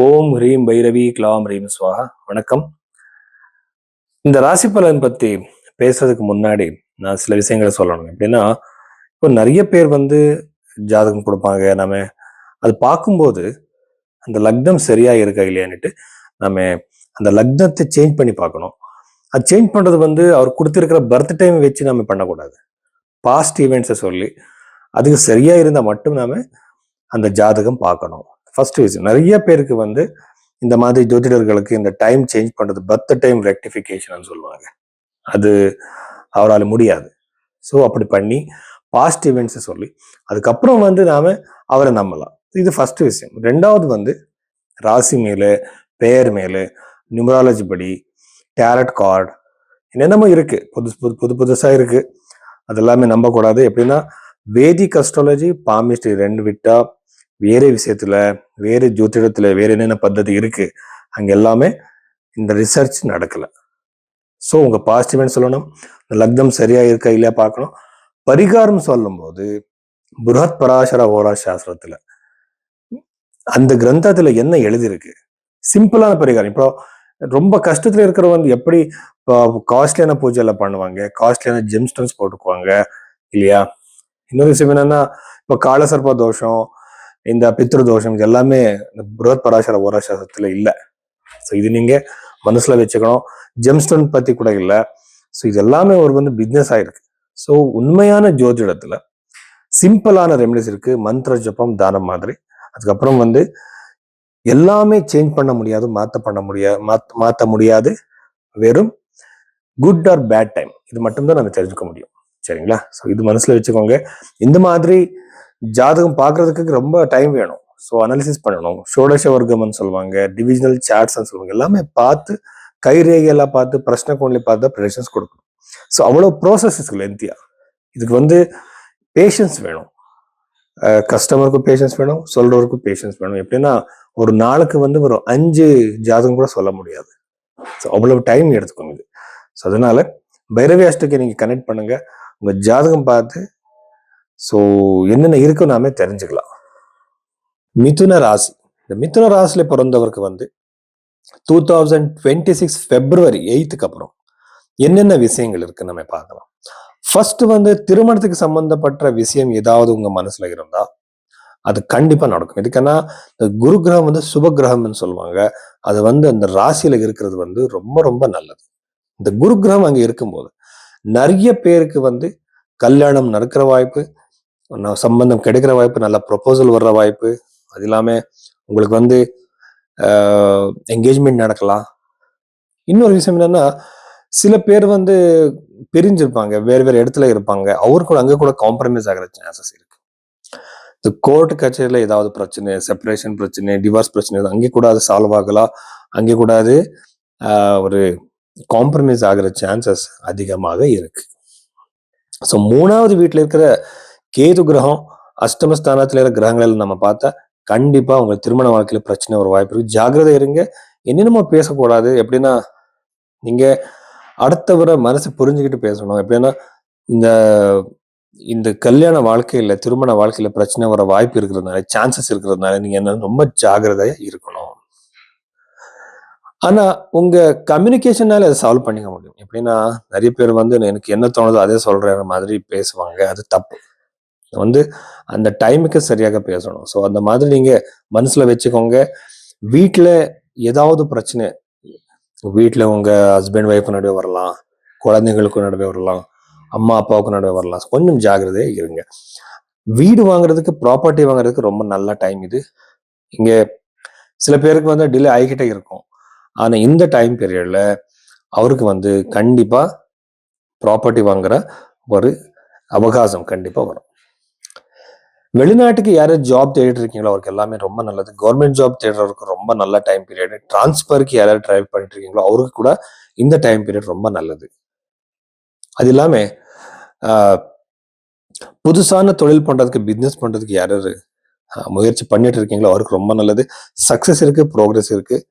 ஓம் ஹ்ரீம் Bhairavi glam ஹ்ரீம் ஸ்வாஹா. வணக்கம். இந்த ராசி பலன் பத்தி பேசுறதுக்கு முன்னாடி நான் சில விஷயங்களை சொல்லணும். எப்படின்னா இப்போ நிறைய பேர் வந்து ஜாதகம் கொடுப்பாங்க. நம்ம அது பார்க்கும்போது அந்த லக்னம் சரியா இருக்கா இல்லையான்ட்டு நம்ம அந்த லக்னத்தை சேஞ்ச் பண்ணி பார்க்கணும். அது சேஞ்ச் பண்றது வந்து அவர் கொடுத்துருக்கிற பர்த் டைம் வச்சு நம்ம பண்ணக்கூடாது. பாஸ்ட் ஈவெண்ட்ஸை சொல்லி அதுக்கு சரியா இருந்தால் மட்டும் நாம அந்த ஜாதகம் பார்க்கணும். ஃபர்ஸ்ட் விஷயம் நிறைய பேருக்கு வந்து இந்த மாதிரி ஜோதிடர்களுக்கு இந்த டைம் சேஞ்ச் பண்ணுறது பர்த் டைம் ரெக்டிஃபிகேஷன் சொல்லுவாங்க. அது அவரால் முடியாது. ஸோ அப்படி பண்ணி பாஸ்ட் இவெண்ட்ஸை சொல்லி அதுக்கப்புறம் வந்து நாம் அவரை நம்பலாம். இது ஃபர்ஸ்ட் விஷயம். ரெண்டாவது வந்து ராசி மேலே பெயர் மேலே நியூமராலஜி படி டேரட் கார்டு என்னென்னமோ இருக்குது புதுசு புது புது புதுசாக இருக்குது அதெல்லாமே நம்பக்கூடாது. எப்படின்னா வேதிக் அஸ்ட்ராலஜி பாமிஸ்ட்ரி ரெண்டு விட்டா வேறு விஷயத்துல வேறு ஜோதிடத்துல வேறு என்னென்ன பద్ధதி இருக்கு அங்கே எல்லாமே இந்த ரிசர்ச் நடக்கலை. ஸோ உங்கள் பாசிட்டிவ்னு சொல்லணும் இந்த லக்னம் சரியா இருக்கா இல்லையா பார்க்கணும். பரிகாரம் சொல்லும்போது புரத் பராசர ஓரா சாஸ்திரத்தில் அந்த கிரந்தத்தில் என்ன எழுதியிருக்கு? சிம்பிளான பரிகாரம். இப்போ ரொம்ப கஷ்டத்தில் இருக்கிறவங்க எப்படி காஸ்ட்லியான பூஜையில் பண்ணுவாங்க காஸ்ட்லியான ஜெம்ஸ்டோன்ஸ் போட்டுக்குவாங்க இல்லையா? இன்னொரு விஷயம் என்னன்னா இப்போ காலசர்ப்ப தோஷம் இந்த பித்ரு தோஷம் இது எல்லாமே இந்த புரத் பராசர ஓராசாசத்துல இல்லை. ஸோ இது நீங்க மனசுல வச்சுக்கணும். ஜெம்ஸ்டோன் பத்தி கூட இல்லை. ஸோ இது எல்லாமே ஒரு வந்து பிஸ்னஸ் ஆயிருக்கு. ஸோ உண்மையான ஜோதிடத்துல சிம்பிளான ரெமெடிஸ் இருக்கு. மந்திர ஜபம் தானம் மாதிரி. அதுக்கப்புறம் வந்து எல்லாமே சேஞ்ச் பண்ண முடியாது மாத்த பண்ண முடியாது மாத்த முடியாது. வெறும் குட் ஆர் பேட் டைம் இது மட்டும்தான் நம்ம தெரிஞ்சுக்க முடியும். சரிங்களா? ஸோ இது மனசுல வச்சுக்கோங்க. இந்த மாதிரி ஜாதகம் பார்க்கறதுக்கு ரொம்ப டைம் வேணும். ஸோ அனாலிசிஸ் பண்ணணும். ஷோடச வர்க்கம்னு சொல்லுவாங்க டிவிஜனல் சார்ட்ஸ்ன்னு சொல்லுவாங்க எல்லாமே பார்த்து கைரேகையெல்லாம் பார்த்து பிரச்சனை கோண்லி பார்த்து ப்ரெடிஷன்ஸ் கொடுக்கணும். ஸோ அவ்வளோ ப்ராசஸ் லென்த்தியா இதுக்கு வந்து பேஷன்ஸ் வேணும். கஸ்டமருக்கும் பேஷன்ஸ் வேணும் சொல்றவருக்கும் பேஷன்ஸ் வேணும். எப்படின்னா ஒரு நாளுக்கு வந்து ஒரு அஞ்சு ஜாதகம் கூட சொல்ல முடியாது. ஸோ அவ்வளவு டைம் எடுத்துக்கோங்க இது. ஸோ அதனால பைரவி அஷ்டக்கை நீங்கள் கனெக்ட் பண்ணுங்க. உங்கள் ஜாதகம் பார்த்து ஸோ என்னென்ன இருக்கு நாமே தெரிஞ்சுக்கலாம். மிதுன ராசி. இந்த மிதுன ராசியில பிறந்தவருக்கு வந்து two thousand twenty six February எயித்துக்கு அப்புறம் என்னென்ன விஷயங்கள் இருக்குன்னு நம்ம பார்க்கலாம். ஃபர்ஸ்ட் வந்து திருமணத்துக்கு சம்பந்தப்பட்ட விஷயம் ஏதாவது உங்க மனசுல இருந்தா அது கண்டிப்பா நடக்கும். இதுக்குன்னா இந்த குரு கிரகம் வந்து சுப கிரகம்னு சொல்லுவாங்க. அது வந்து அந்த ராசியில இருக்கிறது வந்து ரொம்ப ரொம்ப நல்லது. இந்த குரு கிரகம் அங்க இருக்கும்போது நிறைய பேருக்கு வந்து கல்யாணம் நடக்கிற வாய்ப்பு சம்பந்தம் கிடைக்கிற வாய்ப்பு நல்ல ப்ரொபோசல் வர்ற வாய்ப்பு அது இல்லாமல் உங்களுக்கு வந்து என்கேஜ்மெண்ட் நடக்கலாம். இன்னொரு விஷயம் என்னன்னா சில பேர் வந்து பிரிஞ்சிருப்பாங்க வேறு வேறு இடத்துல இருப்பாங்க. அவரு கூட அங்கே கூட காம்ப்ரமைஸ் ஆகிற சான்சஸ் இருக்கு. இந்த கோர்ட் கச்சேரியில் ஏதாவது பிரச்சனை செப்பரேஷன் பிரச்சனை டிவோர்ஸ் பிரச்சனை அங்கே கூட அது சால்வ் ஆகலாம் அங்கே கூட அது ஒரு காம்ப்ரமைஸ் ஆகிற சான்சஸ் அதிகமாக இருக்கு. ஸோ மூணாவது வீட்டில் இருக்கிற கேது கிரகம் அஷ்டமஸ்தானத்தில் இருக்கிற கிரகங்கள் நம்ம பார்த்தா கண்டிப்பா உங்களுக்கு திருமண வாழ்க்கையில பிரச்சனை ஒரு வாய்ப்பு இருக்கு. ஜாகிரதை இருங்க. என்னென்னமோ பேசக்கூடாது. எப்படின்னா நீங்க அடுத்தவரை மனசை புரிஞ்சுக்கிட்டு பேசணும். எப்படின்னா இந்த இந்த கல்யாண வாழ்க்கையில திருமண வாழ்க்கையில பிரச்சனை வர வாய்ப்பு இருக்கிறதுனால சான்சஸ் இருக்கிறதுனால நீங்க என்ன ரொம்ப ஜாகிரதையா இருக்கணும். ஆனா உங்க கம்யூனிகேஷனால அதை சால்வ் பண்ணிக்க முடியும். எப்படின்னா நிறைய பேர் வந்து எனக்கு என்ன தோணுதோ அதே சொல்ற மாதிரி பேசுவாங்க. அது தப்பு. வந்து அந்த டைமுக்கு சரியாக பேசணும். ஸோ அந்த மாதிரி நீங்கள் மனசில் வச்சுக்கோங்க. வீட்டில் ஏதாவது பிரச்சனை வீட்டில் உங்கள் ஹஸ்பண்ட் ஒய்ஃப் நடுவே வரலாம் குழந்தைங்களுக்கு நடுவே வரலாம் அம்மா அப்பாவுக்கு நடுவே வரலாம். கொஞ்சம் ஜாகிரதையாக இருங்க. வீடு வாங்குறதுக்கு ப்ராப்பர்ட்டி வாங்குறதுக்கு ரொம்ப நல்ல டைம் இது. இங்கே சில பேருக்கு வந்து டிலே ஆகிக்கிட்டே இருக்கும். ஆனால் இந்த டைம் பீரியடில் அவருக்கு வந்து கண்டிப்பாக ப்ராப்பர்ட்டி வாங்குற ஒரு அவகாசம் கண்டிப்பாக வரும். வெளிநாட்டுக்கு யாராவது ஜாப் தேடிட்டு இருக்கீங்களோ அவருக்கு எல்லாமே ரொம்ப நல்லது. கவர்மெண்ட் ஜாப் தேடுறவருக்கு ரொம்ப நல்ல டைம் பீரியட் டிரான்ஸ்பருக்கு யாராவது ட்ரை பண்ணிட்டு இருக்கீங்களோ அவருக்கு கூட இந்த டைம் பீரியட் ரொம்ப நல்லது. அது இல்லாமல் புதுசான தொழில் பண்ணுறதுக்கு பிஸ்னஸ் பண்ணுறதுக்கு யாராவது முயற்சி பண்ணிட்டு இருக்கீங்களோ அவருக்கு ரொம்ப நல்லது. சக்ஸஸ் இருக்குது ப்ரோக்ரஸ் இருக்குது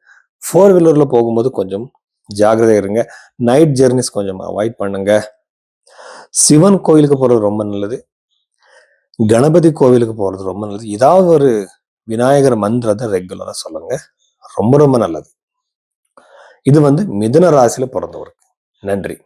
ஃபோர் வீலரில் போகும்போது கொஞ்சம் ஜாகிரதை இருங்க. நைட் ஜெர்னிஸ் கொஞ்சம் அவாய்ட் பண்ணுங்க. சிவன் கோயிலுக்கு போகிறது ரொம்ப நல்லது. கணபதி கோவிலுக்கு போகிறது ரொம்ப நல்லது. ஏதாவது ஒரு விநாயகர் மந்திரத்தை ரெகுலராக சொல்லுங்க. ரொம்ப ரொம்ப நல்லது. இது வந்து மிதுன ராசியில் பிறந்தவருக்கு. நன்றி.